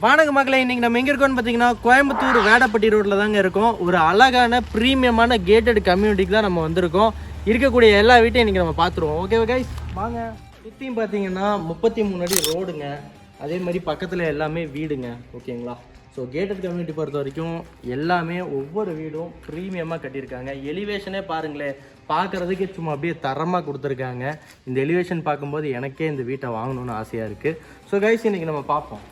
வணக்க மக்களை இன்னைக்கு நம்ம எங்க இருக்கோம்னு பார்த்தீங்கன்னா கோயம்புத்தூர் வேடப்பட்டி ரோட்ல தாங்க இருக்கோம். ஒரு அழகான ப்ரீமியமான கேட்டட் கம்யூனிட்டிக்கு தான் நம்ம வந்திருக்கோம். இருக்கக்கூடிய எல்லா வீட்டையும் இன்னைக்கு நம்ம பார்த்துருவோம். ஓகே கைஸ் வாங்க. சுற்றியும் பார்த்தீங்கன்னா முப்பத்தி மூணு அடி ரோடுங்க. அதே மாதிரி பக்கத்தில் எல்லாமே வீடுங்க. ஓகேங்களா ஸோ கேட்டட் கம்யூனிட்டி பொறுத்த வரைக்கும் எல்லாமே ஒவ்வொரு வீடும் ப்ரீமியமாக கட்டியிருக்காங்க. எலிவேஷனே பாருங்களேன் பார்க்குறதுக்கே சும்மா அப்படியே தரமாக கொடுத்துருக்காங்க. இந்த எலிவேஷன் பார்க்கும்போது எனக்கே இந்த வீட்டை வாங்கணும்னு ஆசையாக இருக்குது ஸோ கைஸ் இன்னைக்கு நம்ம பார்ப்போம்.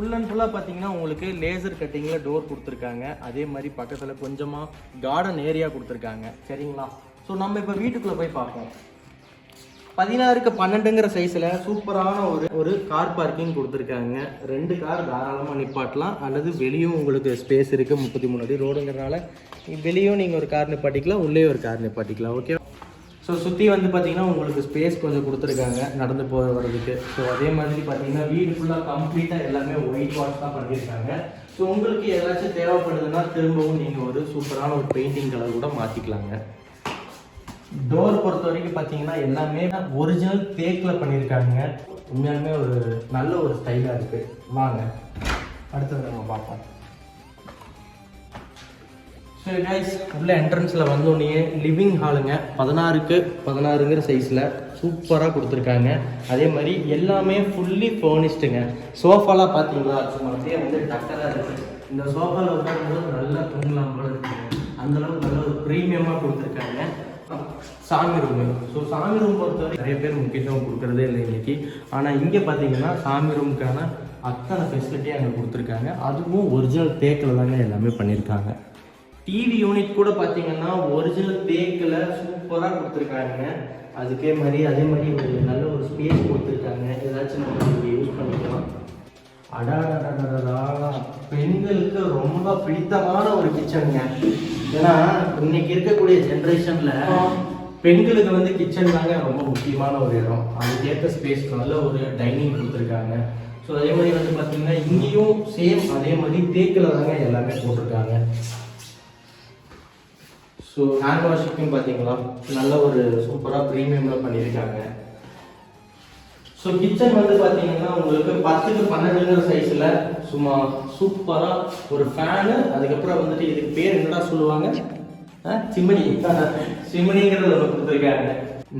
ஃபுல் அண்ட் ஃபுல்லாக பார்த்தீங்கன்னா உங்களுக்கு லேசர் கட்டிங்கில் டோர் கொடுத்துருக்காங்க. அதே மாதிரி பக்கத்தில் கொஞ்சமாக கார்டன் ஏரியா கொடுத்துருக்காங்க. சரிங்களா? ஸோ நம்ம இப்போ வீட்டுக்குள்ளே போய் பார்ப்போம். பதினாறுக்கு பன்னெண்டுங்கிற சைஸில் சூப்பரான ஒரு ஒரு கார் பார்க்கிங் கொடுத்துருக்காங்க. ரெண்டு கார் தாராளமாக நிப்பாட்டலாம். அல்லது வெளியும் உங்களுக்கு ஸ்பேஸ் இருக்குது முப்பத்தி மூணு அடி ரோடுங்கிறனால வெளியும் நீங்கள் ஒரு கார் நிப்பாட்டிக்கலாம். உள்ளே ஒரு கார் நிப்பாட்டிக்கலாம். ஓகே ஸோ சுற்றி வந்து பார்த்தீங்கன்னா உங்களுக்கு ஸ்பேஸ் கொஞ்சம் கொடுத்துருக்காங்க நடந்து போக வர்றதுக்கு ஸோ அதே மாதிரி பார்த்தீங்கன்னா வீடு ஃபுல்லாக கம்ப்ளீட்டாக எல்லாமே ஒயிட் வாஷ் தான் பண்ணியிருக்காங்க. ஸோ உங்களுக்கு ஏதாச்சும் தேவைப்படுதுன்னா திரும்பவும் நீங்கள் ஒரு சூப்பரான ஒரு பெயிண்டிங் கலர் கூட மாற்றிக்கலாங்க டோர் பொறுத்த வரைக்கும் பார்த்தீங்கன்னா எல்லாமே ஒரிஜினல் தேக்கில் பண்ணியிருக்காங்க. உண்மையாலுமே ஒரு நல்ல ஒரு ஸ்டைலாக இருக்குது வாங்க அடுத்தது நம்ம பார்ப்போம். கைஸ் உள்ள என்ட்ரன்ஸில் வந்தோடனே லிவிங் ஹாலுங்க பதினாறுக்கு பதினாறுங்கிற சைஸில் சூப்பராக கொடுத்துருக்காங்க. அதே மாதிரி எல்லாமே ஃபுல்லி ஃபர்னிஷ்டுங்க சோஃபாலாம் பார்த்தீங்களா? சும்மா அப்படியே வந்து டக்கராக இருக்குது இந்த சோஃபாவில் உட்காரும்போது நல்லா தூங்கலாம் போல இருக்குங்க அந்தளவுக்கு நல்ல ஒரு ப்ரீமியமாக கொடுத்துருக்காங்க. சாமி ரூமு ஸோ சாமி ரூம் பொறுத்தவரை நிறைய பேர் முக்கியத்துவம் கொடுக்குறதே இல்லை இன்னைக்கு. ஆனால் இங்கே பார்த்தீங்கன்னா சாமி ரூமுக்கான அத்தனை ஃபெசிலிட்டியும் அங்கே கொடுத்துருக்காங்க. அதுவும் ஒரிஜினல் தேக்கில் தாங்க எல்லாமே பண்ணியிருக்காங்க. டிவி யூனிட் கூட பார்த்தீங்கன்னா ஒரிஜினல் தேக்கில் சூப்பராக கொடுத்துருக்காங்க. அதுக்கே மாதிரி அதே மாதிரி ஒரு நல்ல ஒரு ஸ்பேஸ் கொடுத்துருக்காங்க. ஏதாச்சும் நம்ம யூஸ் பண்ணிக்கலாம். அடாடா பெண்களுக்கு ரொம்ப பிடித்தமான ஒரு கிச்சனுங்க ஏன்னா இன்னைக்கு இருக்கக்கூடிய ஜென்ரேஷன்ல பெண்களுக்கு வந்து கிச்சன் தாங்க ரொம்ப முக்கியமான ஒரு இடம். அதுக்கேற்ற ஸ்பேஸ் நல்ல ஒரு டைனிங் கொடுத்துருக்காங்க. ஸோ அதே மாதிரி வந்து பார்த்தீங்கன்னா இங்கேயும் சேம் அதே மாதிரி தேக்கில் தாங்க எல்லாமே போட்டிருக்காங்க. ஸோ ஹேண்ட் வாஷுக்கும் பார்த்தீங்களா? நல்ல ஒரு சூப்பராக ப்ரீமியமில் பண்ணியிருக்காங்க. ஸோ கிச்சன் வந்து பார்த்தீங்கன்னா உங்களுக்கு பத்துக்கு பன்னெண்டுங்கிற சைஸில் சும்மா சூப்பராக ஒரு ஃபேனு அதுக்கப்புறம் வந்துட்டு இதுக்கு பேர் என்னடா சொல்லுவாங்க? சிமினி. சிம்னி ஒன்று கொடுத்துருக்காங்க.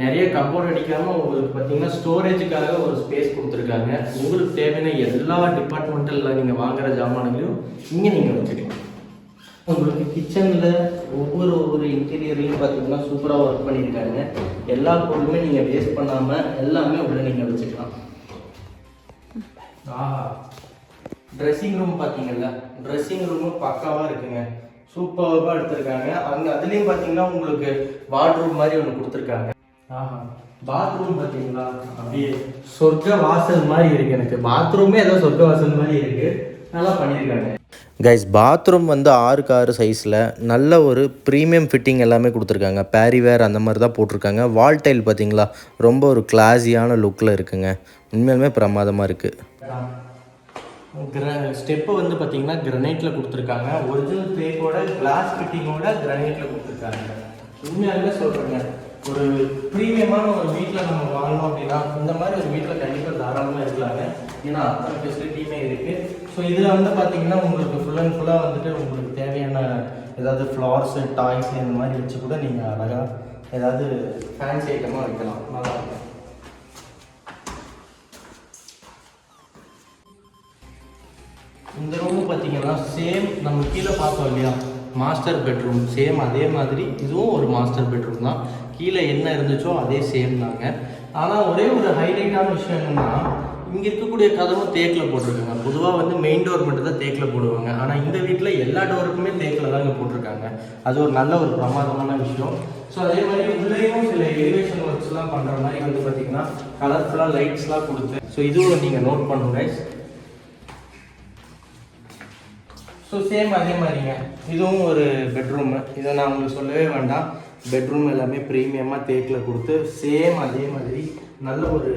நிறைய கப்போர்ட் அடிக்காமல் உங்களுக்கு பார்த்தீங்கன்னா ஸ்டோரேஜுக்காக ஒரு ஸ்பேஸ் கொடுத்துருக்காங்க. உங்களுக்கு தேவையான எல்லா டிபார்ட்மெண்ட்டில் நீங்கள் வாங்குற ஜாமான்களையும் இங்கே நீங்கள் வச்சுக்கலாம். உங்களுக்கு கிச்சனில் ஒவ்வொரு ஒவ்வொரு இன்டீரியர்லையும் பார்த்தீங்கன்னா சூப்பராக ஒர்க் பண்ணியிருக்காங்க. எல்லா பொருளுமே நீங்கள் வேஸ்ட் பண்ணாமல் எல்லாமே உள்ள நீங்கள் வச்சுக்கலாம். ட்ரெஸ்ஸிங் ரூம் பார்த்தீங்கல்ல ட்ரெஸ்ஸிங் ரூமும் பக்காவாக இருக்குங்க. சூப்பராக எடுத்திருக்காங்க. அங்கே அதுலேயும் பார்த்தீங்கன்னா உங்களுக்கு வார்ட்ரூம் மாதிரி ஒன்று கொடுத்துருக்காங்க. ஆஹா. பாத்ரூம் பார்த்தீங்களா அப்படியே சொர்க்க வாசல் மாதிரி இருக்கு எனக்கு. பாத்ரூமே ஏதோ சொர்க்க வாசல் மாதிரி இருக்கு. நல்லா பண்ணியிருக்காங்க. கைஸ் பாத்ரூம் வந்து ஆறுக்கு ஆறு சைஸில் நல்ல ஒரு ப்ரீமியம் ஃபிட்டிங் எல்லாமே கொடுத்துருக்காங்க. பேரிவேர் அந்த மாதிரி தான் போட்டிருக்காங்க. வால் டைல் பார்த்தீங்களா? ரொம்ப ஒரு கிளாஸியான லுக்கில் இருக்குங்க. உண்மையிலுமே பிரமாதமாக இருக்குது ஸ்டெப்பு வந்து பார்த்தீங்கன்னா கிரனைட்டில் கொடுத்துருக்காங்க. ஒரிஜினல் தேக்கோட கிளாஸ் ஃபிட்டிங்கோட கிரனைட்டில் கொடுத்துருக்காங்க. உண்மையாலுமே சொல்கிறேங்க ஒரு ப்ரீமியமான ஒரு வீட்டில் நம்ம வாங்கணும் அப்படின்னா இந்த மாதிரி ஒரு வீட்டில் கண்டிப்பாக தாராளமாக இருக்கலாங்க. ஏன்னா அத்தனை ஃபெசிலிட்டியுமே இருக்குது ஸோ இதில் வந்து பார்த்தீங்கன்னா உங்களுக்கு ஃபுல் அண்ட் ஃபுல்லாக வந்துட்டு உங்களுக்கு தேவையான ஏதாவது ஃப்ளார்ஸு டாய்ஸ் இந்த மாதிரி வச்சு கூட நீங்கள் அழகாக ஏதாவது ஃபேன்சி ஐட்டமாக வைக்கலாம். நல்லா இருக்கும். இந்த ரூம் பார்த்தீங்கன்னா சேம் நம்ம கீழே பார்த்தோம் இல்லையா? மாஸ்டர் பெட்ரூம் சேம் அதே மாதிரி இதுவும் ஒரு மாஸ்டர் பெட்ரூம் தான். கீழே என்ன இருந்துச்சோ அதே சேம் தாங்க. ஆனால் ஒரே ஒரு ஹைலைட்டான விஷயம் என்னென்னா இங்கே இருக்கக்கூடிய கதவும் தேக்கில் போட்டிருக்காங்க. பொதுவாக வந்து மெயின் டோர் மட்டும் தான் தேக்கில் போடுவாங்க. ஆனால் இந்த வீட்டில் எல்லா டோருக்குமே தேக்கில் தாங்க போட்டிருக்காங்க. அது ஒரு நல்ல ஒரு பிரமாதமான விஷயம். ஸோ அதே மாதிரி உள்ளேயும் சில எலிவேஷன் ஒர்க்ஸ்லாம் பண்ணுற மாதிரி வந்து பார்த்தீங்கன்னா கலர்ஃபுல்லாக லைட்ஸ்லாம் கொடுத்து ஸோ இதுவும் நீங்கள் நோட் பண்ணுங்க ஸோ சேம் அதே மாதிரிங்க இதுவும் ஒரு பெட்ரூமு இதை நான் உங்களுக்கு சொல்லவே வேண்டாம். பெட்ரூம் எல்லாமே ப்ரீமியமாக தேக்கில் கொடுத்து சேம் அதே மாதிரி நல்ல ஒரு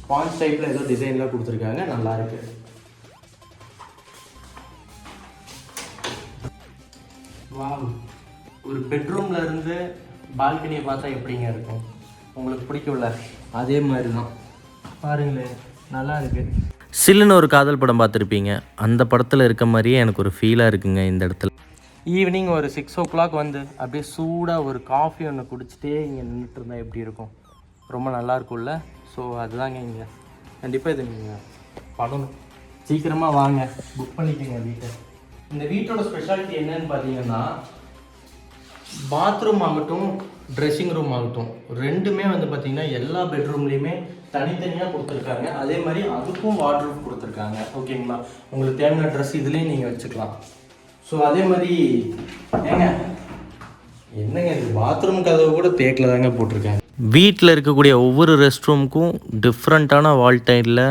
ஸ்பாஞ்ச் டைப்பில் ஏதோ டிசைன்லாம் கொடுத்துருக்காங்க. நல்லா இருக்கு. வாவ் ஒரு பெட்ரூம்ல இருந்து பால்கனியை பார்த்தா எப்படிங்க இருக்கும்? உங்களுக்கு பிடிக்கும்ல? அதே மாதிரி தான் பாருங்களேன். நல்லா இருக்கு. சில்லுன்னு ஒரு காதல் படம் பார்த்துருப்பீங்க. அந்த படத்தில் இருக்க மாதிரியே எனக்கு ஒரு ஃபீலாக இருக்குங்க இந்த இடத்துல. ஈவினிங் ஒரு சிக்ஸ் ஓ கிளாக் வந்து அப்படியே சூடாக ஒரு காஃபி ஒன்று குடிச்சிட்டே இங்கே நின்றுட்டு இருந்தால் எப்படி இருக்கும்? ரொம்ப நல்லா இருக்கும்ல? ஸோ அதுதாங்க இங்கே. கண்டிப்பாக இது நீங்கள் பண்ணணும். சீக்கிரமாக வாங்க. புக் பண்ணிக்கோங்க வீட்டை. இந்த வீட்டோட ஸ்பெஷாலிட்டி என்னன்னு பார்த்தீங்கன்னா பாத்ரூம் ஆகட்டும் ட்ரெஸ்ஸிங் ரூம் ஆகட்டும் ரெண்டுமே வந்து பார்த்தீங்கன்னா எல்லா பெட்ரூம்லேயுமே தனித்தனியாக கொடுத்துருக்காங்க. அதே மாதிரி அதுக்கும் வார்ட்ரூப் கொடுத்துருக்காங்க. ஓகேங்களா உங்களுக்கு தேவையான ட்ரெஸ் இதுலேயும் நீங்கள் வச்சுக்கலாம். ஸோ அதே மாதிரி ஏங்க என்னங்க இது? பாத்ரூம் கதவு கூட தேக்கில் தாங்க போட்டிருக்காங்க. வீட்டில் இருக்கக்கூடிய ஒவ்வொரு ரெஸ்ட் ரூமுக்கும் டிஃப்ரெண்ட்டான வால் டைலில்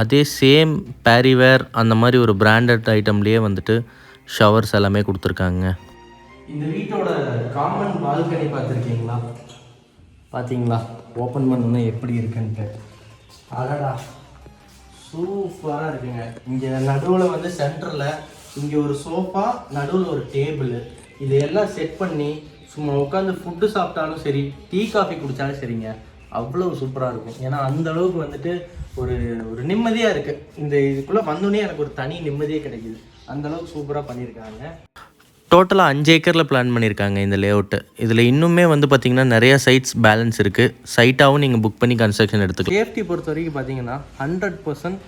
அதே சேம் பேரிவேர் அந்த மாதிரி ஒரு பிராண்டட் ஐட்டம்லேயே வந்துட்டு ஷவர்ஸ் எல்லாமே கொடுத்துருக்காங்க. இந்த வீட்டோட காமன் பால்கனி பார்த்துருக்கீங்களா? பார்த்தீங்களா ஓப்பன் பண்ணோன்னா எப்படி இருக்குன்ட்டு. அடடா. சூப்பராக இருக்குங்க. இங்கே நடுவில் வந்து சென்டரில் இங்கே ஒரு சோஃபா நடுவில் ஒரு டேபிள் இது எல்லாம் செட் பண்ணி சும்மா உட்காந்து ஃபுட்டு சாப்பிட்டாலும் சரி டீ காஃபி குடித்தாலும் சரிங்க. அவ்வளோ சூப்பராக இருக்கும். ஏன்னா அந்த அளவுக்கு வந்துட்டு ஒரு ஒரு நிம்மதியாக இருக்குது இந்த இதுக்குள்ளே வந்தோடனே எனக்கு ஒரு தனி நிம்மதியே கிடைக்குது. அந்த அளவுக்கு சூப்பராக பண்ணியிருக்காங்க. டோட்டலாக அஞ்சு ஏக்கரில் பிளான் பண்ணியிருக்காங்க இந்த லேஅவுட்டு இதில் இன்னுமே வந்து பார்த்திங்கன்னா நிறைய சைட்ஸ் பேலன்ஸ் இருக்குது சைட்டாகவும் நீங்கள் புக் பண்ணி கன்ஸ்ட்ரக்ஷன் எடுத்துக்கலாம். சேஃப்டி பொறுத்த வரைக்கும் பார்த்தீங்கன்னா ஹண்ட்ரட் பர்சன்ட்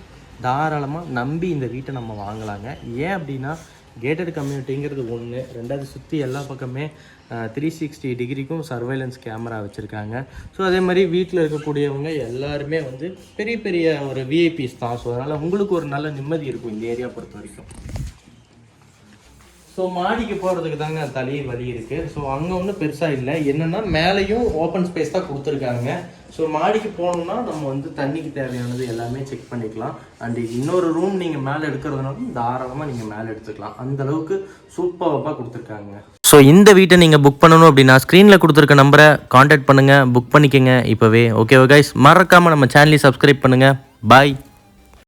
தாராளமாக நம்பி இந்த வீட்டை நம்ம வாங்கலாங்க. ஏன் அப்படின்னா கேட்டட் கம்யூனிட்டிங்கிறது ஒன்று ரெண்டாவது சுற்றி எல்லா பக்கமே த்ரீ சிக்ஸ்டி டிகிரிக்கும் சர்வைலன்ஸ் கேமரா வச்சுருக்காங்க. ஸோ அதே மாதிரி வீட்டில் இருக்கக்கூடியவங்க எல்லாருமே வந்து பெரிய பெரிய ஒரு விஐபிஸ் தான். ஸோ அதனால் உங்களுக்கு ஒரு நல்ல நிம்மதி இருக்கும் இந்த ஏரியா பொறுத்த வரைக்கும். ஸோ மாடிக்கு போகிறதுக்கு தாங்க தனி வழி இருக்குது ஸோ அங்கே ஒன்றும் பெருசாக இல்லை. என்னென்னா மேலேயும் ஓப்பன் ஸ்பேஸ் தான் கொடுத்துருக்காங்க. ஸோ மாடிக்கு போகணுன்னா நம்ம வந்து தண்ணிக்கு தேவையானது எல்லாமே செக் பண்ணிக்கலாம். அண்ட் இன்னொரு ரூம் நீங்கள் மேலே எடுக்கிறதுனாலும் தாராளமாக நீங்கள் மேலே எடுத்துக்கலாம். அந்த அளவுக்கு சூப்பராக கொடுத்துருக்காங்க. ஸோ இந்த வீட்டை நீங்கள் புக் பண்ணணும் அப்படின்னா ஸ்க்ரீனில் கொடுத்துருக்க நம்பரை காண்டாக்ட் பண்ணுங்கள் புக் பண்ணிக்கோங்க இப்போவே. ஓகே கைஸ் மறக்காமல் நம்ம சேனலையும் சப்ஸ்கிரைப் பண்ணுங்கள் பாய்